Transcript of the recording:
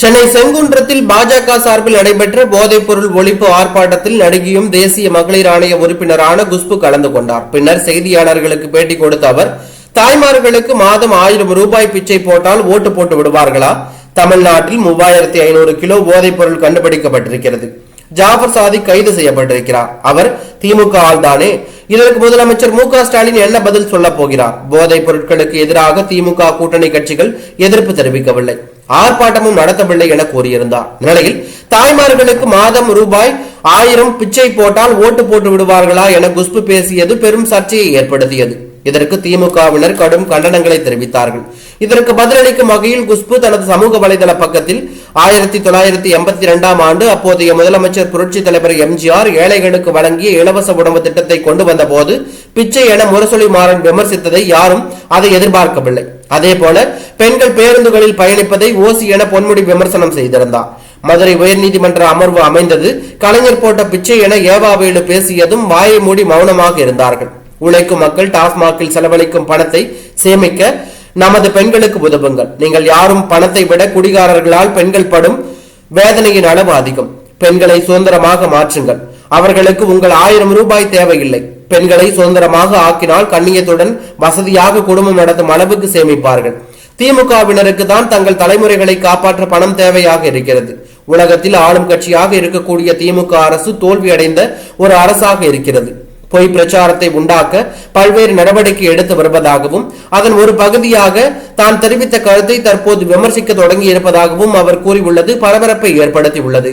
சென்னை செங்குன்றத்தில் பாஜக சார்பில் நடைபெற்ற போதைப்பொருள் ஒழிப்பு ஆர்ப்பாட்டத்தில் நடிகையும் தேசிய மகளிர் ஆணைய உறுப்பினரான குஷ்பு கலந்து கொண்டார். பின்னர் செய்தியாளர்களுக்கு பேட்டி கொடுத்த அவர் தாய்மார்களுக்கு மாதம் ஆயிரம் ரூபாய் பிச்சை போட்டால் ஓட்டு போட்டு விடுவார்களா? தமிழ்நாட்டில் மூவாயிரத்தி ஐநூறு கிலோ போதைப்பொருள் கண்டுபிடிக்கப்பட்டிருக்கிறது. ஜாஃபர் சாதிக் கைது செய்யப்பட்டிருக்கிறார். அவர் திமுக ஆள்தானே? இதற்கு முதலமைச்சர் மு ஸ்டாலின் என்ன பதில் சொல்லப் போகிறார்? போதைப் பொருட்களுக்கு எதிராக திமுக கூட்டணி கட்சிகள் எதிர்ப்பு தெரிவிக்கவில்லை. ஆர்ப்பாட்டமும் நடத்தவில்லை என கூறியிருந்தார். நிலையில் தாய்மார்களுக்கு மாதம் ரூபாய் ஆயிரம் பிச்சை போட்டால் ஓட்டு போட்டு விடுவார்களா என குஷ்பு பேசியது பெரும் சர்ச்சையை ஏற்படுத்தியது. இதற்கு திமுகவினர் கடும் கண்டனங்களை தெரிவித்தார்கள். இதற்கு பதிலளிக்கும் வகையில் குஷ்பு தனது சமூக வலைதள பக்கத்தில் ஆயிரத்தி தொள்ளாயிரத்தி எண்பத்தி இரண்டாம் ஆண்டு அப்போதைய முதலமைச்சர் புரட்சி தலைவர் எம்ஜிஆர் ஏழைகளுக்கு வழங்கிய இலவச உணவு திட்டத்தை கொண்டு வந்த போது பிச்சை என முரசொலி மாறன் விமர்சித்ததை யாரும் அதை எதிர்பார்க்கவில்லை. அதே போல பெண்கள் பேருந்துகளில் பயணிப்பதை ஓசி என பொன்முடி விமர்சனம் செய்திருந்தார். மதுரை உயர்நீதிமன்ற அமர்வு அமைந்தது கலைஞர் போட்ட பிச்சை என ஏவாவேலு பேசியதும் வாயை மூடி மௌனமாக இருந்தார்கள். உழைக்கும் மக்கள் டாஸ்மாகில் செலவழிக்கும் பணத்தை சேமிக்க நமது பெண்களுக்கு உதவுங்கள். நீங்கள் யாரும் பணத்தை விட குடிகாரர்களால் பெண்கள் படும் வேதனையின் அளவு அதிகம். பெண்களை சுதந்திரமாக மாற்றுங்கள். அவர்களுக்கு உங்கள் ஆயிரம் ரூபாய் தேவையில்லை. பெண்களை சுதந்திரமாக ஆக்கினால் கண்ணியத்துடன் வசதியாக குடும்பம் நடத்தும் அளவுக்கு சேமிப்பார்கள். திமுகவினருக்கு தான் தங்கள் தலைமுறைகளை காப்பாற்ற பணம் தேவையாக இருக்கிறது. உலகத்தில் ஆளும் கட்சியாக இருக்கக்கூடிய திமுக அரசு தோல்வியடைந்த ஒரு அரசாக இருக்கிறது. பொய் பிரச்சாரத்தை உண்டாக்க பல்வேறு நடவடிக்கை எடுத்து வருவதாகவும் அதன் ஒரு பகுதியாக தான் தெரிவித்த கருத்தை தற்போது விமர்சிக்க தொடங்கி இருப்பதாகவும் அவர் கூறியுள்ளது பரபரப்பை ஏற்படுத்தியுள்ளது.